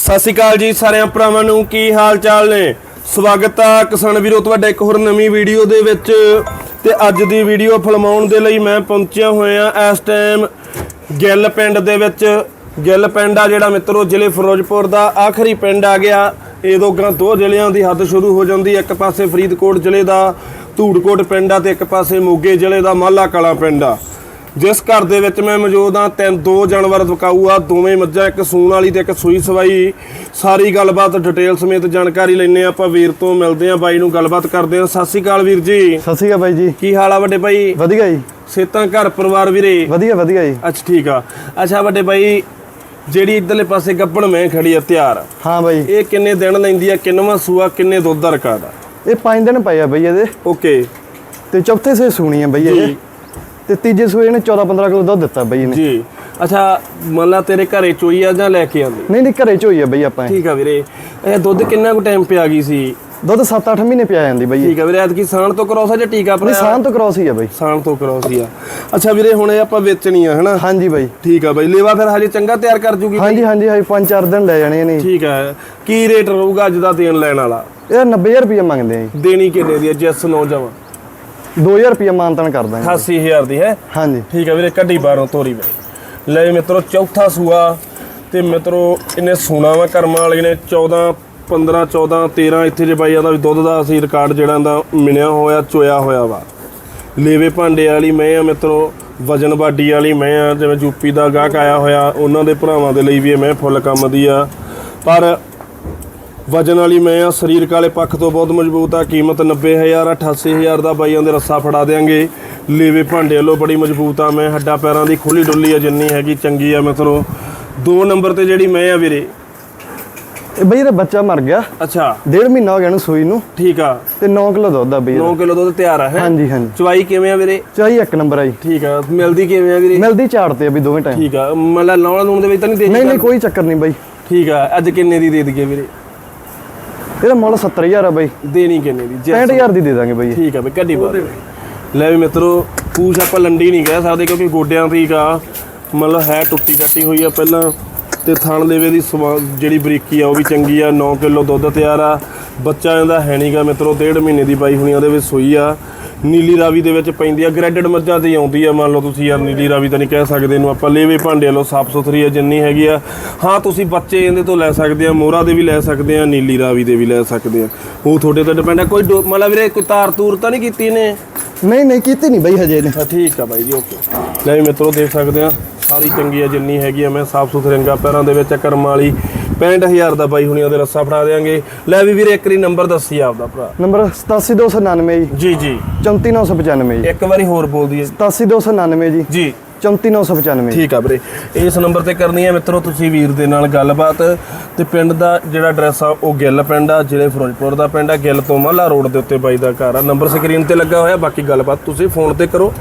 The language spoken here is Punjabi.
ਸਤਿ ਸ਼੍ਰੀ ਅਕਾਲ ਜੀ ਸਾਰਿਆਂ ਭਰਾਵਾਂ ਨੂੰ, ਕੀ ਹਾਲ ਚਾਲ ਨੇ? ਸਵਾਗਤ ਆ ਕਿਸਾਨ ਵੀਰੋ, ਤੁਹਾਡਾ ਇੱਕ ਹੋਰ ਨਵੀਂ ਵੀਡੀਓ ਦੇ ਵਿੱਚ। ਤੇ ਅੱਜ ਦੀ ਵੀਡੀਓ ਫਿਲਮਾਉਣ ਦੇ ਲਈ ਮੈਂ ਪਹੁੰਚਿਆ ਹੋਇਆ ਇਸ ਟਾਈਮ ਗਿੱਲ ਪਿੰਡ ਦੇ ਵਿੱਚ। ਗਿੱਲ ਪਿੰਡ ਆ ਜਿਹੜਾ ਮਿੱਤਰੋ, ਜ਼ਿਲ੍ਹੇ ਫਿਰੋਜ਼ਪੁਰ ਦਾ ਆਖਰੀ ਪਿੰਡ ਆ ਗਿਆ। ਇਹ ਤੋਂ ਗਾਂ ਦੋ ਜ਼ਿਲ੍ਹਿਆਂ ਦੀ ਹੱਦ ਸ਼ੁਰੂ ਹੋ ਜਾਂਦੀ ਇੱਕ ਪਾਸੇ ਫਰੀਦਕੋਟ ਜ਼ਿਲ੍ਹੇ ਦਾ, ਧੂੜਕੋਟ ਪਿੰਡ ਆ ਤੇ ਇੱਕ ਪਾਸੇ ਮੋਗੇ ਜ਼ਿਲ੍ਹੇ ਦਾ ਮਾਲਾ ਕਲਾਂ ਪਿੰਡ ਆ। ਜਿਸ ਘਰ ਦੇ ਵਿੱਚ ਮੈਂ ਮੌਜੂਦ ਹਾਂ ਤਿੰਨ ਦੋ ਜਾਨਵਰ ਵਿਕਾਊ ਆ ਦੋਵੇਂ ਮੱਝਾਂ ਇੱਕ ਸੂਣ ਵਾਲੀ ਤੇ ਇੱਕ ਸੂਈ ਸਵਾਈ। ਸਾਰੀ ਗੱਲਬਾਤ ਡਿਟੇਲ ਸਮੇਤ ਜਾਣਕਾਰੀ ਲੈਣੇ ਆਪਾਂ ਵੀਰ ਤੋਂ ਮਿਲਦੇ ਆ ਬਾਈ ਨੂੰ ਗੱਲਬਾਤ ਕਰਦੇ ਆ ਸਤਿ ਸ਼੍ਰੀ ਅਕਾਲ ਵੀਰ ਜੀ। ਸਤਿ ਸ਼੍ਰੀ ਅਕਾਲ ਬਾਈ ਜੀ। ਕੀ ਹਾਲ ਆ ਵੱਡੇ ਬਾਈ? ਵਧੀਆ ਜੀ। ਸੇਤਾਂ ਘਰ ਪਰਿਵਾਰ ਵੀਰੇ? ਵਧੀਆ ਵਧੀਆ ਜੀ। ਅੱਛਾ ਠੀਕ ਆ। ਅੱਛਾ ਵੱਡੇ ਬਾਈ ਜਿਹੜੀ ਇਧਰਲੇ ਪਾਸੇ ਗੱਬਣ ਮੈਂ ਖੜੀ ਆ ਤਿਆਰ। ਹਾਂ ਬਾਈ। ਇਹ ਕਿੰਨੇ ਦਿਨ ਲੈਂਦੀ ਆ ਕਿੰਨਵਾਂ ਸੂਆ ਕਿੰਨੇ ਦੁੱਧ ਦਾ ਰਿਕਾਰਡ ਆ? ਇਹ 5 ਦਿਨ ਪਏ ਆ ਬਈ ਇਹਦੇ। ਓਕੇ। ਤੇ ਚੌਥੇ ਸੇ ਸੂਣੀ ਆ ਬਈ ਇਹ। ਤੇ ਤੀਜੇ ਸੂਏ ਨੇ 14 15 ਕਿਲੋ ਦੁੱਧ ਦਿੱਤਾ ਬਈ ਇਹਨੇ। ਜੀ। ਅੱਛਾ ਮੰਨ ਲਾ ਤੇਰੇ ਘਰੇ ਚੋਈ ਆ ਜਾਂ ਲੈ ਕੇ ਆਂਦੀ ਨਹੀਂ ਨਹੀਂ ਘਰੇ ਚ ਹੋਈ ਆ ਬਈ ਆਪਾਂ ਇਹ। ਠੀਕ ਆ ਵੀਰੇ। ਇਹ ਦੁੱਧ ਕਿੰਨਾ ਕੁ ਟਾਈਮ ਪਿਆ ਗਈ ਸੀ? ਦੁੱਧ 7-8 ਮਹੀਨੇ ਪਿਆ ਜਾਂਦੀ ਬਈ ਇਹ। ਠੀਕ ਆ ਵੀਰੇ ਐਤਕੀ ਸਾਣ ਤੋਂ ਕਰੋਸ ਆ ਜਾਂ ਟੀਕਾ ਨਹੀਂ ਭਰਾਇਆ ਸਾਨ ਤੋਂ ਕ੍ਰਾਸ ਹੀ ਆ ਬਈ। ਸਾਣ ਤੋਂ ਕਰੋਸ ਹੀ ਆ। ਅੱਛਾ ਵੀਰੇ ਹੁਣ ਇਹ ਆਪਾਂ ਵੇਚਣੀ ਆ ਹਨਾ? ਹਾਂਜੀ ਬਾਈ। ਠੀਕ ਆ ਬਾਈ ਲੇਵਾ ਫਿਰ ਹਜੇ ਚੰਗਾ ਤਿਆਰ ਕਰ ਜੂਗੀ ਹਾਂਜੀ ਹਾਂਜੀ ਹਾਂਜੀ 5-4 ਦਿਨ ਲੈ ਜਾਣੇ ਨੇ ਠੀਕ ਆ। ਕੀ ਰੇਟ ਰਹੂਗਾ ਅੱਜ ਦਾ ਦੇਣ ਲੈਣ ਵਾਲਾ? ਇਹ 90000 ਰੁਪਏ ਮੰਗਦੇ ਆ ਜੀ। ਦੇਣੀ ਕਿੰਨੇ ਦੀ ਹੈ ਜੈਸ ਨੌਜਵਾਨ। 2000 ਰੁਪਏ ਮਾਨਤਨ ਕਰ ਦਾਂਗੇ। 88000 ਦੀ ਹੈ? ਹਾਂਜੀ। ਠੀਕ ਆ ਵੀਰੇ ਕੱਢੀ ਬਾਹਰੋਂ ਤੋਰੀ ਵੀਰੇ। ਲੈ ਮਿੱਤਰੋ ਚੌਥਾ ਸੂਆ ਤੇ ਮਿੱਤਰੋ ਇਹਨੇ ਸੂਣਾ ਵਾ ਕਰਮਾਂ ਵਾਲੇ ਨੇ 14 15 14 13 ਇੱਥੇ ਜੇ ਬਾਈ ਦਾ ਵੀ ਦੁੱਧ ਦਾ ਅਸੀਂ ਰਿਕਾਰਡ ਜਿਹੜਾ ਦਾ ਮਿਣਿਆ ਹੋਇਆ ਚੋਇਆ ਹੋਇਆ ਵਾ। ਲੇਵੇ ਭਾਂਡੇ ਵਾਲੀ ਮੈਂ ਆ ਮਿੱਤਰੋ ਵਜਨ ਬਾਡੀ ਵਾਲੀ ਮੈਂ ਆ ਜਿਵੇਂ ਯੂਪੀ ਦਾ ਗਾਹਕ ਆਇਆ ਹੋਇਆ ਉਹਨਾਂ ਦੇ ਭਰਾਵਾਂ ਦੇ ਲਈ ਵੀ ਇਹ ਮੈਂ ਫੁੱਲ ਕੰਮ ਦੀ ਆ। ਪਰ ਵਜਨ ਵਾਲੀ ਮੈਂ ਆ ਸਰੀਰਕ ਵਾਲੇ ਪੱਖ ਤੋਂ ਬਹੁਤ ਮਜ਼ਬੂਤ ਆ। ਕੀਮਤ 90000 88000 ਦਾ ਬਾਈਆਂ ਦੇ ਰੱਸਾ ਫੜਾ ਦੇਾਂਗੇ ਲੇਵੇ ਭਾਂਡੇ ਵੱਲੋਂ ਬੜੀ ਮਜ਼ਬੂਤ ਆ। ਮੈਂ ਹੱਡਾ ਪੈਰਾਂ ਦੀ ਖੁੱਲੀ ਡੁੱਲੀ ਆ ਜਿੰਨੀ ਹੈਗੀ ਚੰਗੀ ਆ ਮਿੱਤਰੋ ਦੋ ਨੰਬਰ ਤੇ ਜਿਹੜੀ ਮੈਂ ਆ ਵੀਰੇ। ਇਹ ਬਈ ਇਹਦਾ ਬੱਚਾ ਮਰ ਗਿਆ। ਅੱਛਾ। ਡੇਢ ਮਹੀਨਾ ਹੋ ਗਿਆ ਇਹਨੂੰ ਸੂਈ ਨੂੰ। ਠੀਕ ਆ। ਤੇ 9 ਕਿਲੋ ਦੁੱਧ ਆ ਬਈ ਇਹਦਾ। 9 ਕਿਲੋ ਦੁੱਧ ਤਿਆਰ ਆ ਹੈ? ਹਾਂਜੀ ਹਾਂਜੀ। ਚਵਾਈ ਕਿਵੇਂ ਆ ਵੀਰੇ? ਚਾਹੀ ਇੱਕ ਨੰਬਰ ਆ ਜੀ। ਠੀਕ ਆ। ਮਿਲਦੀ ਕਿਵੇਂ ਆ ਵੀਰੇ? ਮਿਲਦੀ ਝਾੜ ਤੇ ਆ ਬਈ ਦੋਵੇਂ ਟਾਈਮ ਠੀਕ ਆ। ਮਤਲਬ ਨੌਲਾ ਨੂਣ ਦੇ ਵਿੱਚ ਤਾਂ ਨਹੀਂ ਦੇ ਨਹੀਂ ਨਹੀਂ ਕੋਈ ਚੱਕਰ ਨਹੀਂ ਬਾਈ। ਠੀਕ ਆ। ਅੱਜ ਕਿੰਨੇ ਦੀ ਦੇ ਦਈਏ ਵੀਰੇ? ਇਹਦਾ ਮੁੱਲ 70000 ਆ ਬਾਈ। ਦੇਣੀ ਕਿੰਨੇ ਦੀ? ਜੈ 65000 ਦੀ ਦੇ ਦਾਂਗੇ ਬਾਈ ਠੀਕ ਆ ਬਈ ਕੱਢੀ ਬਾਹਰ ਲੈ ਵੀ ਮਿੱਤਰੋ ਪੂਛ ਆਪਾਂ ਲੰਡੀ ਨਹੀਂ ਕਹਿ ਸਕਦੇ ਕਿਉਂਕਿ ਗੋਡਿਆਂ ਦੀ ਆ ਮਤਲਬ ਹੈ ਟੁੱਟੀ ਕੱਟੀ ਹੋਈ ਆ ਪਹਿਲਾਂ। ਤੇ ਥਣ ਲੇਵੇ ਦੀ ਜਿਹੜੀ ਬਰੀਕੀ ਆ ਉਹ ਵੀ ਚੰਗੀ ਆ 9 ਕਿਲੋ ਦੁੱਧ ਤਿਆਰ ਆ। ਬੱਚਾ ਇਹਦਾ ਹੈ ਨਹੀਂਗਾ ਮਿੱਤਰੋ ਡੇਢ ਮਹੀਨੇ ਦੀ ਬਾਈ ਹੁਣੀ ਉਹਦੇ ਵਿੱਚ ਸੂਈ ਆ। ਨੀਲੀ ਰਾਵੀ ਦੇ ਵਿੱਚ ਪੈਂਦੀ ਆ ਗ੍ਰੈਡਡ ਮੱਝਾਂ ਤੇ ਆਉਂਦੀ ਆ। ਮੰਨ ਲਓ ਤੁਸੀਂ ਯਾਰ ਨੀਲੀ ਰਾਵੀ ਤਾਂ ਨਹੀਂ ਕਹਿ ਸਕਦੇ ਇਹਨੂੰ ਆਪਾਂ ਲੇਵੇ ਭਾਂਡੇ ਵਾਲੋ ਸਾਫ਼ ਸੁਥਰੀ ਆ ਜਿੰਨੀ ਹੈਗੀ ਆ। ਹਾਂ ਤੁਸੀਂ ਬੱਚੇ ਇਹਦੇ ਤੋਂ ਲੈ ਸਕਦੇ ਆ ਮੋਹਰਾ ਦੇ ਵੀ ਲੈ ਸਕਦੇ ਆ ਨੀਲੀ ਰਾਵੀ ਦੇ ਵੀ ਲੈ ਸਕਦੇ ਆ। ਉਹ ਤੁਹਾਡੇ ਤੇ ਡਿਪੈਂਡ ਆ ਕੋਈ ਮਤਲਬ ਵੀਰੇ ਕੋਈ ਤਾਰ ਤੂਰ ਤਾਂ ਨਹੀਂ ਕੀਤੀ ਇਹਨੇ? ਨਹੀਂ ਨਹੀਂ ਕੀਤੀ ਨਹੀਂ ਬਾਈ ਹਜੇ ਨੇ ਠੀਕ ਆ ਬਾਈ ਜੀ ਓਕੇ ਲੈ ਵੀ ਮਿੱਤਰੋ ਦੇਖ ਸਕਦੇ ਆ। ਸਾਰੀ ਚੰਗੀ ਆ ਜਿੰਨੀ ਹੈਗੀ ਆ ਮੈਂ ਸਾਫ਼ ਸੁਥਰੇ ਰੰਗਾ ਪੈਰਾਂ ਦੇ ਵਿੱਚ ਕਰਮ ਵਾਲੀ 65000 ਦਾ ਬਾਈ ਹੁਣੀ ਉਹਦੇ ਰੱਸਾ ਫੜਾ ਦੇਾਂਗੇ ਲੈ ਵੀ ਵੀਰੇ ਇੱਕ ਰੀ ਨੰਬਰ ਦੱਸੀ ਆਪਦਾ ਭਰਾ। ਨੰਬਰ 87299 ਜੀ। ਜੀ ਜੀ। 34995 ਜੀ। ਇੱਕ ਵਾਰੀ ਹੋਰ ਬੋਲ ਦਈਏ। 87299 ਜੀ। ਜੀ। 34995 ਠੀਕ ਆ ਵੀਰੇ ਇਸ ਨੰਬਰ ਤੇ ਕਰਨੀ ਹੈ ਮਿੱਤਰੋ ਤੁਸੀਂ ਵੀਰ ਦੇ ਨਾਲ ਗੱਲਬਾਤ। ਤੇ ਪਿੰਡ ਦਾ ਜਿਹੜਾ ਐਡਰੈਸ ਆ ਉਹ ਗਿੱਲ ਪਿੰਡ ਆ ਜ਼ਿਲ੍ਹੇ ਫਿਰੋਜ਼ਪੁਰ ਦਾ ਪਿੰਡ ਆ। ਗਿੱਲ ਤੋਂ ਮਾਲਾ ਰੋਡ ਦੇ ਉੱਤੇ ਬਾਈ ਦਾ ਘਰ ਆ। ਨੰਬਰ ਸਕਰੀਨ ਤੇ ਲੱਗਾ ਹੋਇਆ ਬਾਕੀ ਗੱਲਬਾਤ ਤੁਸੀਂ ਫੋਨ ਤੇ ਕਰੋ।